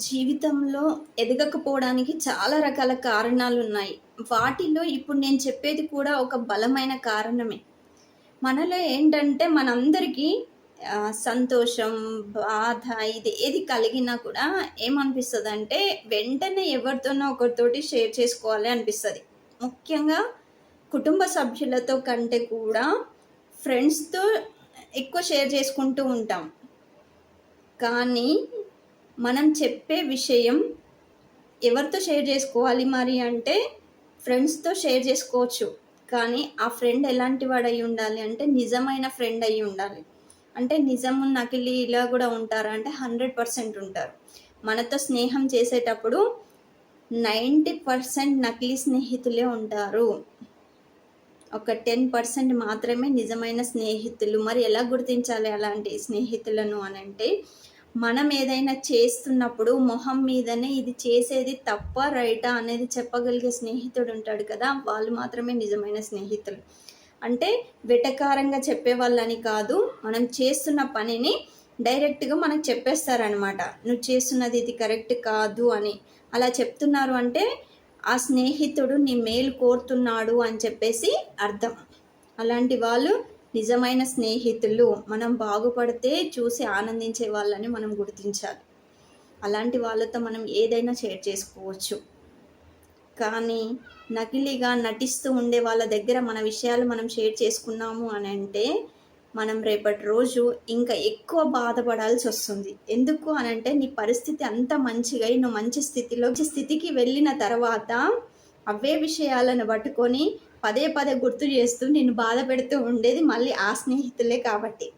జీవితంలో ఎదగకపోవడానికి చాలా రకాల కారణాలు ఉన్నాయి వాటిలో ఇప్పుడు నేను చెప్పేది కూడా ఒక బలమైన కారణమే. మనలో ఏంటంటే మనందరికీ సంతోషం బాధ ఇది ఏది కలిగినా కూడా ఏమనిపిస్తుంది అంటే వెంటనే ఎవరితోనో ఒకరితోటి షేర్ చేసుకోవాలి అనిపిస్తుంది. ముఖ్యంగా కుటుంబ సభ్యులతో కంటే కూడా ఫ్రెండ్స్తో ఎక్కువ షేర్ చేసుకుంటూ ఉంటాం. కానీ మనం చెప్పే విషయం ఎవరితో షేర్ చేసుకోవాలి మరి అంటే ఫ్రెండ్స్తో షేర్ చేసుకోవచ్చు. కానీ ఆ ఫ్రెండ్ ఎలాంటి వాడు అయి ఉండాలి అంటే నిజమైన ఫ్రెండ్ అయి ఉండాలి. అంటే నిజము నకిలీ ఇలా కూడా ఉంటారు అంటే హండ్రెడ్ పర్సెంట్ ఉంటారు. మనతో స్నేహం చేసేటప్పుడు నైంటీ పర్సెంట్ నకిలీ స్నేహితులే ఉంటారు. ఒక టెన్ పర్సెంట్ మాత్రమే నిజమైన స్నేహితులు. మరి ఎలా గుర్తించాలి అలాంటి స్నేహితులను అని అంటే మనం ఏదైనా చేస్తున్నప్పుడు మొహం మీదనే ఇది చేసేది తప్ప రైటా అనేది చెప్పగలిగే స్నేహితుడు ఉంటాడు కదా వాళ్ళు మాత్రమే నిజమైన స్నేహితులు. అంటే వెటకారంగా చెప్పే వాళ్ళని కాదు మనం చేస్తున్న పనిని డైరెక్ట్గా మనకు చెప్పేస్తారనమాట నువ్వు చేస్తున్నది ఇది కరెక్ట్ కాదు అని. అలా చెప్తున్నారు అంటే ఆ స్నేహితుడు నీ మేలు కోరుతున్నాడు అని చెప్పేసి అర్థం. అలాంటి వాళ్ళు నిజమైన స్నేహితులు మనం బాగుపడితే చూసి ఆనందించే వాళ్ళని మనం గుర్తించాలి. అలాంటి వాళ్ళతో మనం ఏదైనా షేర్ చేసుకోవచ్చు. కానీ నకిలీగా నటిస్తూ ఉండే వాళ్ళ దగ్గర మన విషయాలు మనం షేర్ చేసుకున్నాము అని అంటే మనం రేపటి రోజు ఇంకా ఎక్కువ బాధపడాల్సి వస్తుంది. ఎందుకు అని అంటే నీ పరిస్థితి అంత మంచిగా అయి నువ్వు మంచి స్థితిలో స్థితికి వెళ్ళిన తర్వాత అవే విషయాలను పట్టుకొని పదే పదే గుర్తు చేస్తూ నేను బాధ పెడుతూ ఉండేది మళ్ళీ ఆ స్నేహితులే కాబట్టి.